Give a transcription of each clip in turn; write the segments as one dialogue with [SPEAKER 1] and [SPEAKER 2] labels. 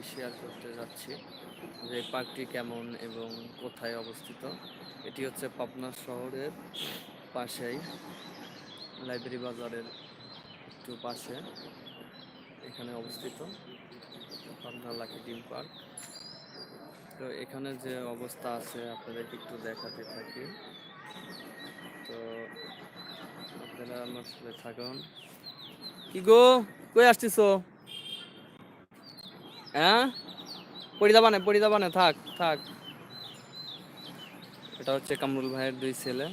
[SPEAKER 1] ভিডিওটি শেয়ার করতে যাচ্ছি যে পার্কটি কেমন এবং কোথায় অবস্থিত। এটি হচ্ছে পাবনা শহরের পাশেই, লাইব্রেরি বাজারের একটু পাশে এখানে অবস্থিত, পাবনা লাকি ডিম পার্ক। তো এখানে যে অবস্থা আছে, আপনাদেরকে একটু দেখাতে থাকি। তো আপনারা আমার সাথে থাকুন। কি গো? কই আসতেছো? হ্যাঁ? পড়ি যাবা না, পড়ি যাবা না, থাক থাক। এটা হচ্ছে কামরুল ভাইয়ের দুই ছেলে,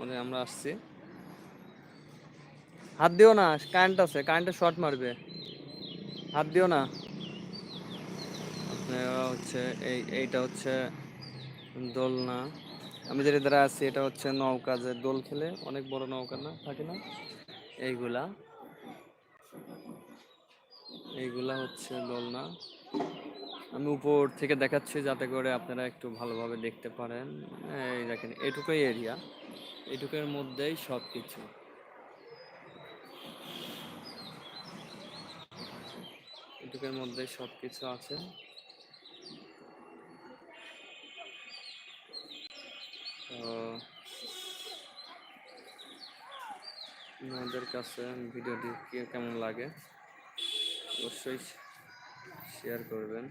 [SPEAKER 1] ওদের আমরা আসছি। হাত দিও না কারেন্ট আছে কারেন্টে শর্ট মারবে। হাত দিও না। আপনারা হচ্ছে এই, এইটা হচ্ছে দোলনা। আমি যেটা দ্বারা আছি, এটা হচ্ছে নৌকা যে দোল খেলে, অনেক বড় নৌকা না, থাকে না? এইগুলা। এইগুলা হচ্ছে দোলনা। আমি উপর থেকে দেখাচ্ছি যাতে করে আপনারা একটু ভালোভাবে দেখতে পারেন। এই দেখেন, এটুকুই এরিয়া এটুকুর মধ্যেই সব কিছু এটুকুর মধ্যেই সব কিছু আছে। তো আপনাদের কাছে ভিডিওটি কেমন লাগে? অবশ্যই শেয়ার করবেন।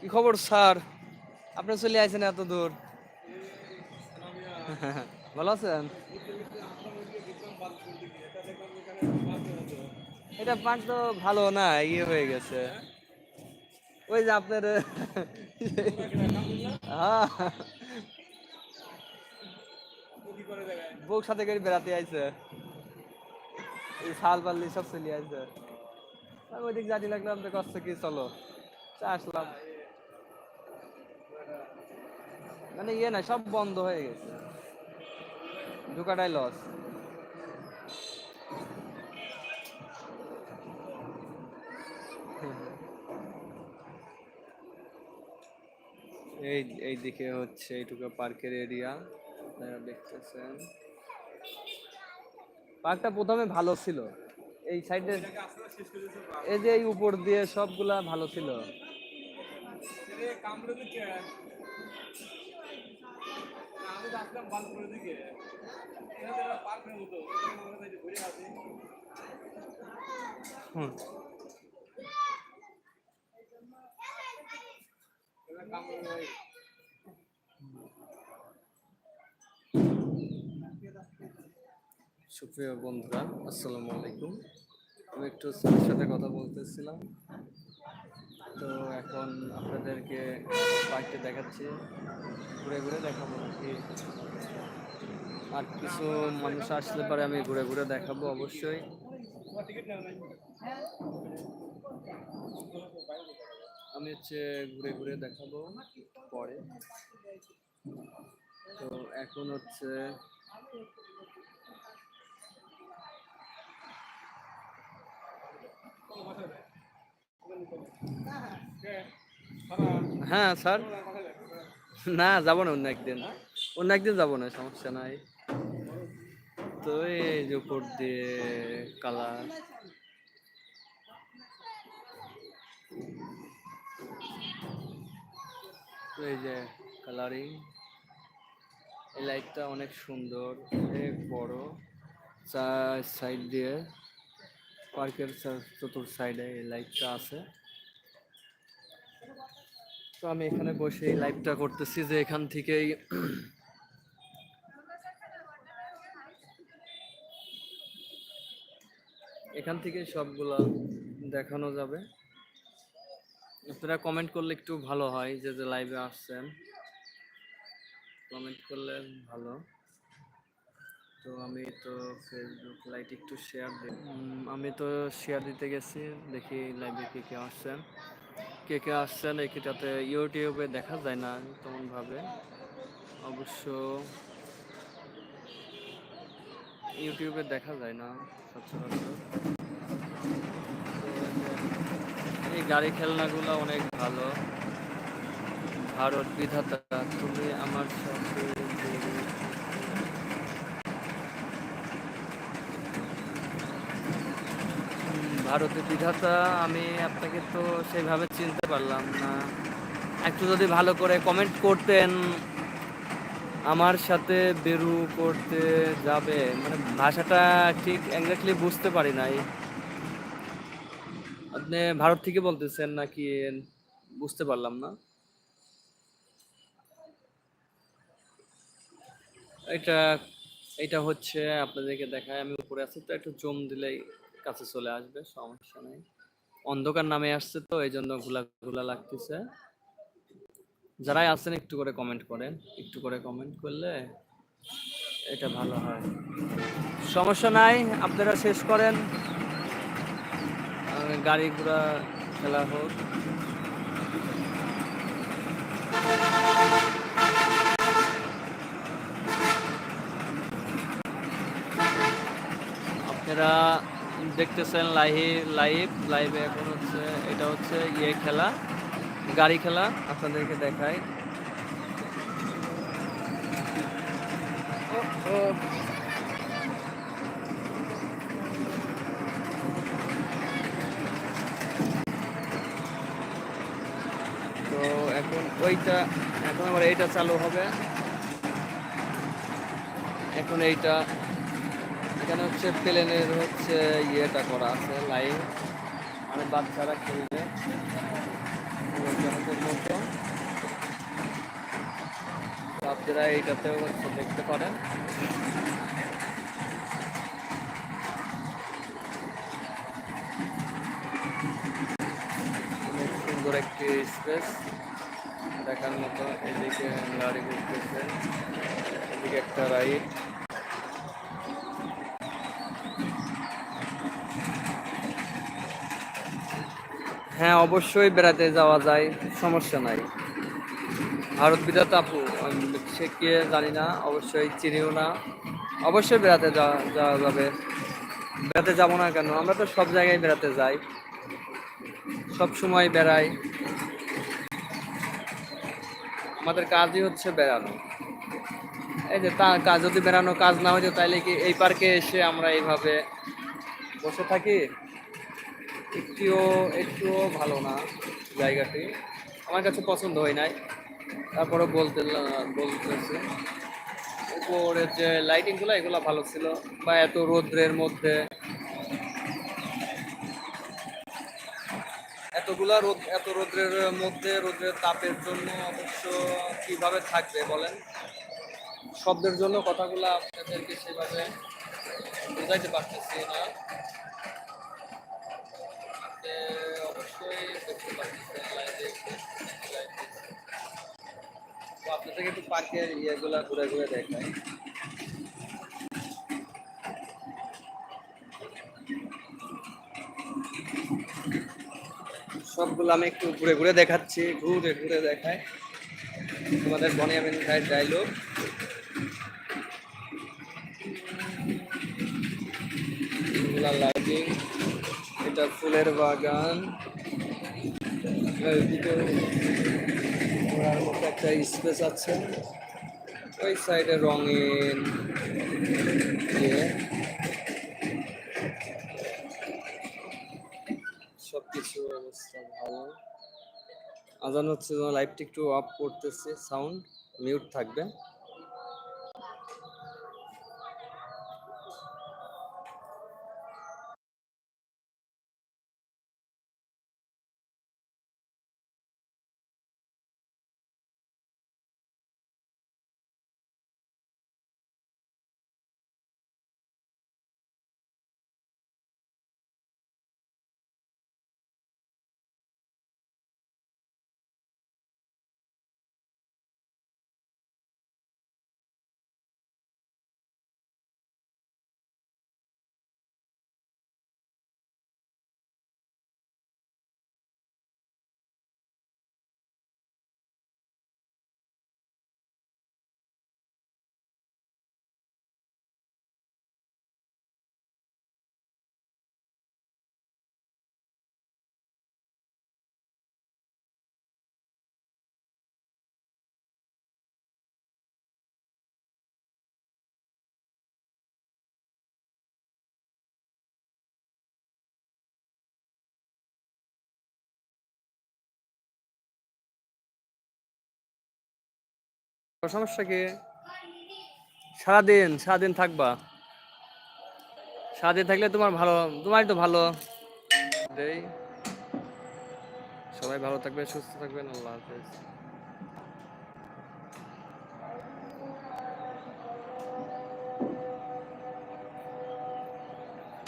[SPEAKER 1] কি খবর, স্যার? আপনি চলে আইছেন এত দূর। ভালো আছেন? এটা পান তো ভালো না ইয়ে হয়ে গেছে। ওই যে আপনার হ্যাঁ। বউ সাথে বেড়াতে আইছে। এই শাল পাল্লি সব চলে আইছে। আমি ওইদিক জানি লাগলাম তো কষ্ট কি, চলো। আসলাম। মানে ইয়ে না সব বন্ধ হয়ে গেছে। ঢোকাটাই লস এই এই দিকে হচ্ছে এইটুকু পার্কের এরিয়া দেখতেছেন। পার্কটা প্রথমে ভালো ছিল। এই সাইডে এই যে এই উপর দিয়ে সবগুলা ভালো ছিল হুম। সুপ্রিয় বন্ধুরা, আসসালামু আলাইকুম। আমি একটু স্যারের সাথে কথা বলতেছিলাম। তো এখন আপনাদেরকে পার্কটি দেখাচ্ছি। ঘুরে ঘুরে দেখাবো কি আর কিছু মানুষ আসলে পরে আমি ঘুরে ঘুরে দেখাবো অবশ্যই। আমি হচ্ছে ঘুরে ঘুরে দেখাবো পরে। তো এখন হচ্ছে হ্যাঁ স্যার। না, যাব না অন্য একদিন। অন্য একদিন যাব না, সমস্যা নাই। তো এই যে উপর দিয়ে কালার। এই যে কালারিং এই লাইটটা অনেক সুন্দর, অনেক বড়। চার সাইড দিয়ে। পার্কের চতুর সাইডে এই লাইটটা আছে। তো আমি এখানে বসে এই লাইভটা করতেছি যে এখান থেকেই এখান থেকে সবগুলা দেখানো যাবে। আপনারা কমেন্ট করলে একটু ভালো হয় যে যে লাইভে আসছেন। কমেন্ট করলে ভালো। তো আমি তো ফেসবুক লাইট একটু শেয়ার দিই। আমি তো শেয়ার দিতে গেছি, দেখি লাইভে কে কে আসছেন। কে কে আসছেন এটাতে ইউটিউবে দেখা যায় না তেমন ভাবে অবশ্য ইউটিউবে দেখা যায় না সচরাচর। এই গাড়ি খেলনাগুলো অনেক ভালো। ভারত বিধাতা, তুমি আমার সাথে জড়িয়ে হুম, ভারতের বিধাতা, আমি আপনাকে তো সেইভাবে চিনতে পারলাম না। একটু যদি ভালো করে কমেন্ট করতেন, আমার সাথে বেরু করতে যাবে। মানে ভাষাটা ঠিক এক্স্যাক্টলি বুঝতে পারি নাই। আপনি ভারত থেকে বলতেছেন নাকি বুঝতে পারলাম না? এটা এটা হচ্ছে আপনাদেরকে দেখায়, আমি উপরে আছি, তো একটু জম দিলেই কাছে চলে আসবে, সমস্যা নেই। অন্ধকার নামে আসছে তো এই জন্য ঘোলা ঘোলা লাগতেছে। যারাই আছেন একটু করে কমেন্ট করেন, একটু করে কমেন্ট করলে এটা ভালো হয়। সমস্যা নাই, আপনারা শেষ করেন। গাড়ি ঘোড়া খেলা হোক। আপনারা দেখতেছেন লাইভ লাইভ, লাইভে এখন হচ্ছে, এটা হচ্ছে ইয়ে খেলা, গাড়ি খেলা, আপনাদেরকে দেখাই। তো এখন ওইটা, এখন আবার এইটা চালু হবে এখন এইটা এখানে হচ্ছে প্লেনের হচ্ছে ইয়েটা করা আছে, লাইন। মানে বাচ্চারা খেলবে। মতো আপনারা এইটাতেও হচ্ছে দেখতে পারেন সুন্দর একটি স্পেস। দেখার মতো এদিকে গাড়ি ঘুরতেছে, এদিকে একটা রাইড। হ্যাঁ অবশ্যই বেড়াতে যাওয়া যায়, সমস্যা নাই। ভারত বিধাতা আপু সে কে জানি না, অবশ্যই চিনিও না। অবশ্যই বেড়াতে যাওয়া যাবে। বেড়াতে যাব না কেন? আমরা তো সব জায়গায় বেড়াতে যাই। সব সময় বেড়াই। আমাদের কাজই হচ্ছে বেড়ানো। এই যে তা কাজ যদি বেড়ানো কাজ না হইতো তাইলে কি এই পার্কে এসে আমরা এইভাবে বসে থাকি? একটিও, একটুও ভালো না জায়গাটি। আমার কাছে পছন্দ হয় নাই। তারপরে বলতে বলতেছে। উপরের যে লাইটিংগুলো এগুলো ভালো ছিল। বা এত রৌদ্রের মধ্যে। এতগুলা রোদ, এত রৌদ্রের মধ্যে, রৌদ্রের তাপের জন্য অবশ্য কীভাবে থাকবে বলেন? শব্দের জন্য কথাগুলো আপনাদেরকে সেভাবে বোঝাইতে পারতেছি না। ঘুরে ঘুরে সবগুলো আমি একটু ঘুরে ঘুরে দেখাচ্ছি, ঘুরে ঘুরে দেখাই। তোমাদের বনিয়ামিন ভাইয়ের ডায়লগ এটা ফুলের বাগান। একটা স্পেস আছে। ওই সাইডে রঙিন ইয়ে। সব অবস্থা ভালো। আজান হচ্ছে লাইভটি একটু অফ করতেছে সাউন্ড মিউট থাকবে। সমস্যা কি? সারাদিন সারাদিন থাকবা? সারাদিন থাকলে তোমার ভালো, তোমারই তো ভালো। সবাই ভালো থাকবে, সুস্থ থাকবেন, আল্লাহ হাফেজ।